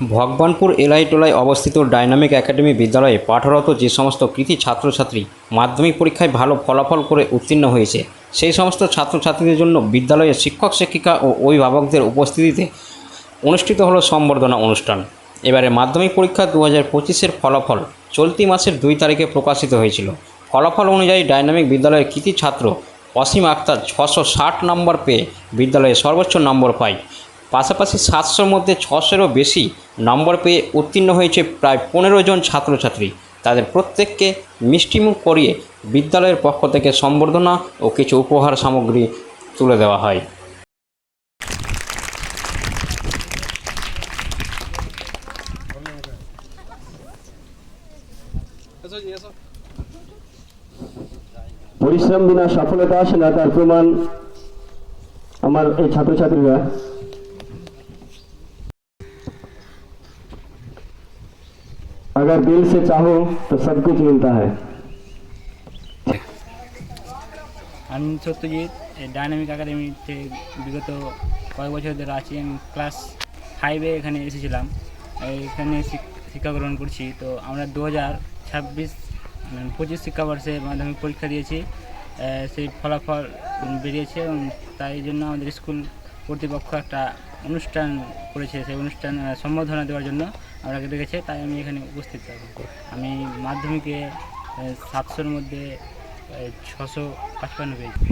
ভগবানপুর এলাইটোলায় অবস্থিত dynamic academy বিদ্যালয়ে পাঠরত যে সমস্ত কৃতি ছাত্রছাত্রী মাধ্যমিক পরীক্ষায় ভালো ফলাফল করে উত্তীর্ণ হয়েছে, সেই সমস্ত ছাত্রছাত্রীদের জন্য বিদ্যালয়ের শিক্ষক, শিক্ষিকা ও অভিভাবকদের উপস্থিতিতে অনুষ্ঠিত হলো সম্বর্ধনা অনুষ্ঠান। এবারে মাধ্যমিক পরীক্ষা দু হাজার পঁচিশের ফলাফল চলতি মাসের দুই তারিখে প্রকাশিত হয়েছিল। ফলাফল অনুযায়ী ডাইনামিক বিদ্যালয়ের কৃতি ছাত্র অসীম আক্তার ছশো ষাট নম্বর পেয়ে বিদ্যালয়ে সর্বোচ্চ নম্বর পায়। পাশাপাশি সাতশোর মধ্যে ছশোরও বেশি নম্বর পেয়ে উত্তীর্ণ হয়েছে প্রায় পনেরো জন ছাত্রছাত্রী। তাদের প্রত্যেককে মিষ্টিমুখ করিয়ে বিদ্যালয়ের পক্ষ থেকে সম্বর্ধনা ও কিছু উপহার সামগ্রী তুলে দেওয়া হয়। পরিশ্রম বিনা সফলতা আসে না, তার প্রমাণ আমার এই ছাত্রছাত্রীরা। अगर दिल से चाहो तो सब कुछ मिलता है আমি সত্যজিৎ এই ডাইনামিক একাডেমিতে বিগত কয়েক বছর ধরে আছি আমি ক্লাস ফাইভে এখানে এসেছিলাম এখানে শিক- শিক্ষা গ্রহণ করছি তো আমরা দু হাজার ছাব্বিশ মানে পঁচিশ শিক্ষাবর্ষে মাধ্যমিক পরীক্ষা দিয়েছি আহ, সেই ফলাফল বেরিয়েছে এবং তাই জন্য আমাদের স্কুল কর্তৃপক্ষ একটা অনুষ্ঠান করেছে সেই অনুষ্ঠান আহ, সম্বর্ধনা দেওয়ার জন্য আমাকে ডেকেছে তাই আমি এখানে উপস্থিত থাকি আমি মাধ্যমিকে সাতশোর মধ্যে ছশো পাঁচপান্ন পেয়েছি।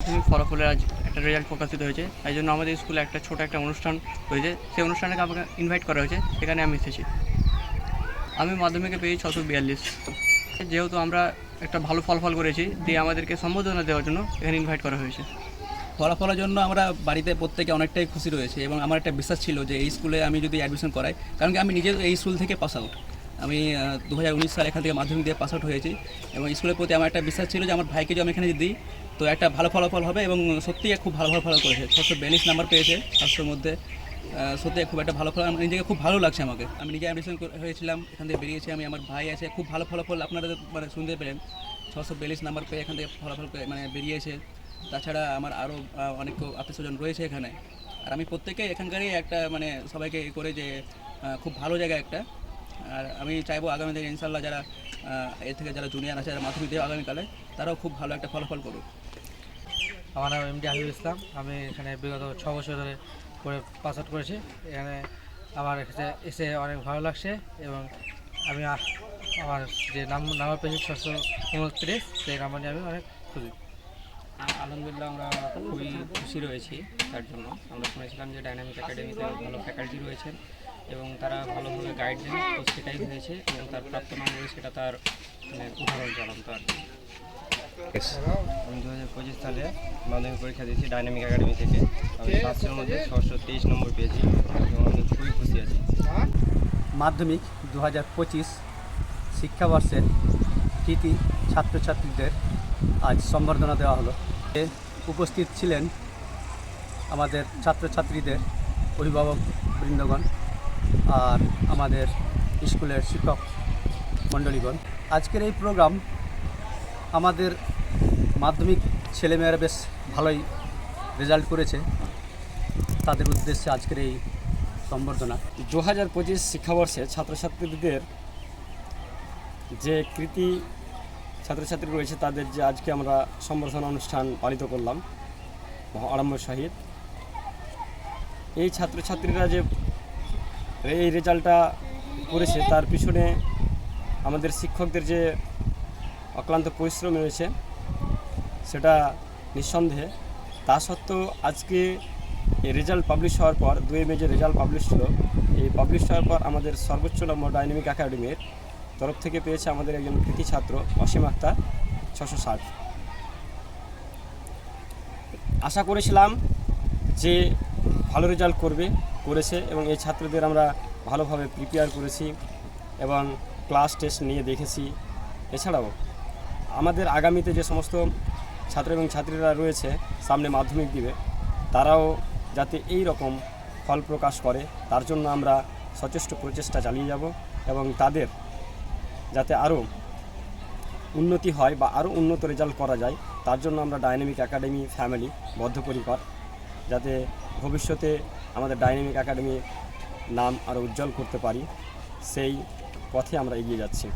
মাধ্যমিক ফলাফলের আজ একটা রেজাল্ট প্রকাশিত হয়েছে। তাই জন্য আমাদের স্কুলে একটা ছোট একটা অনুষ্ঠান হয়েছে। সেই অনুষ্ঠানে আমাকে ইনভাইট করা হয়েছে। সেখানে আমি এসেছি। আমি মাধ্যমিকে পেয়েছি ছশো বিয়াল্লিশ। যেহেতু আমরা একটা ভালো ফলাফল করেছি, দিয়ে আমাদেরকে সম্বোধনা দেওয়ার জন্য এখানে ইনভাইট করা হয়েছে। ফলাফলের জন্য আমরা বাড়িতে প্রত্যেকে অনেকটাই খুশি রয়েছে এবং আমার একটা বিশ্বাস ছিল যে এই স্কুলে আমি যদি অ্যাডমিশন করাই, কারণ কি আমি নিজে এই স্কুল থেকে পাস আউট আমি দু হাজার উনিশ সালে এখান থেকে মাধ্যমিক দিয়ে পাস আউট হয়েছি এবং স্কুলের প্রতি আমার একটা বিশ্বাস ছিল যে আমার ভাইকে যদি আমি এখানে দিই, তো একটা ভালো ফলাফল হবে এবং সত্যিই খুব ভালো ভালো ফলাফল করেছে। ছশো বিয়াল্লিশ নাম্বার পেয়েছে সাতশোর মধ্যে। সত্যি খুব একটা ভালো ফল আমার নিজেকে খুব ভালো লাগছে আমাকে। আমি নিজে অ্যাডমিশন হয়েছিলাম, এখান থেকে বেরিয়েছি আমি, আমার ভাই আছে, খুব ভালো ফলাফল আপনারা মানে শুনতে পেলেন। ছশো বিয়াল্লিশ নাম্বার পেয়ে এখান থেকে ফলাফল মানে বেরিয়েছে। তাছাড়া আমার আরও অনেক আত্মীয় স্বজন রয়েছে এখানে। আর আমি প্রত্যেকে এখানকারই একটা মানে সবাইকে এ করে যে খুব ভালো জায়গা একটা। আর আমি চাইব আগামী দিনে ইনশাল্লাহ যারা এর থেকে যারা জুনিয়র আছে, যারা মাধ্যমিক দেবে আগামীকালে, তারাও খুব ভালো একটা ফলাফল করুক। আমার নাম এম এমডি হাবিবুল ইসলাম। আমি এখানে বিগত ছ বছর ধরে করে পাস আউট করেছি। এখানে আমার এসে এসে অনেক ভালো লাগছে এবং আমি আমার যে নাম নাম্বার পেয়েছি ছশো উনত্রিশ সেই নাম্বার নিয়ে আমি অনেক খুশি। আলহামদুলিল্লাহ আমরা খুবই খুশি রয়েছি তার জন্য। আমরা শুনেছিলাম যে ডাইনামিক একাডেমিতে ভালো ফ্যাকাল্টি রয়েছেন এবং তারা ভালোভাবে গাইড দেন তো সেটাই হয়েছে এবং তার প্রাপ্ত নম্বরে সেটা তার মানে উদাহরণ জ্বলন্ত আর কি আমি দু হাজার পঁচিশ সালে মাধ্যমিক পরীক্ষা দিয়েছি ডাইনামিক একাডেমি থেকে। আমি সাতশোর মধ্যে ছশো তেইশ নম্বর পেয়েছি এবং আমি খুবই খুশি আছি। মাধ্যমিক দু হাজার পঁচিশ শিক্ষাবর্ষের কৃতি ছাত্রছাত্রীদের আজ সম্বর্ধনা দেওয়া হলো। উপস্থিত ছিলেন আমাদের ছাত্রছাত্রীদের অভিভাবক বৃন্দগণ আর আমাদের স্কুলের শিক্ষক মণ্ডলীগণ। আজকের এই প্রোগ্রাম আমাদের মাধ্যমিক ছেলেমেয়েরা বেশ ভালোই রেজাল্ট করেছে। তাদের উদ্দেশ্যে আজকের এই সম্বর্ধনা। দু হাজার পঁচিশ শিক্ষাবর্ষে ছাত্রছাত্রীদের যে কৃতি ছাত্রছাত্রী রয়েছে, তাদের যে আজকে আমরা সম্বর্ধনা অনুষ্ঠান পালিত করলাম আড়ম্বর সহিত। এই ছাত্রছাত্রীরা যে এই রেজাল্টটা করেছে, তার পিছনে আমাদের শিক্ষকদের যে অক্লান্ত পরিশ্রম রয়েছে, সেটা নিঃসন্দেহে। তা সত্ত্বেও আজকে এই রেজাল্ট পাবলিশ হওয়ার পর, দুই মে যে রেজাল্ট পাবলিশ হলো এই পাবলিশ হওয়ার পর আমাদের সর্বোচ্চ নম্বর ডাইনামিক একাডেমির তরফ থেকে পেয়েছে আমাদের একজন কৃতি ছাত্র, অসীম আক্তার, ছশো ষাট। আশা করেছিলাম যে ভালো রেজাল্ট করবে, করেছে এবং এই ছাত্রদের আমরা ভালোভাবে প্রিপেয়ার করেছি এবং ক্লাস টেস্ট নিয়ে দেখেছি। এছাড়াও আমাদের আগামীতে যে সমস্ত ছাত্র এবং ছাত্রীরা রয়েছে সামনে মাধ্যমিক দিবে, তারাও যাতে এই রকম ফল প্রকাশ করে, তার জন্য আমরা সচেষ্ট প্রচেষ্টা চালিয়ে যাব এবং তাদের যাতে আরও উন্নতি হয় বা আরও উন্নত রেজাল্ট করা যায়, তার জন্য আমরা ডাইনামিক একাডেমি ফ্যামিলি বদ্ধপরিকর যাতে ভবিষ্যতে আমাদের ডাইনামিক একাডেমি নাম আরও উজ্জ্বল করতে পারি, সেই পথে আমরা এগিয়ে যাচ্ছি।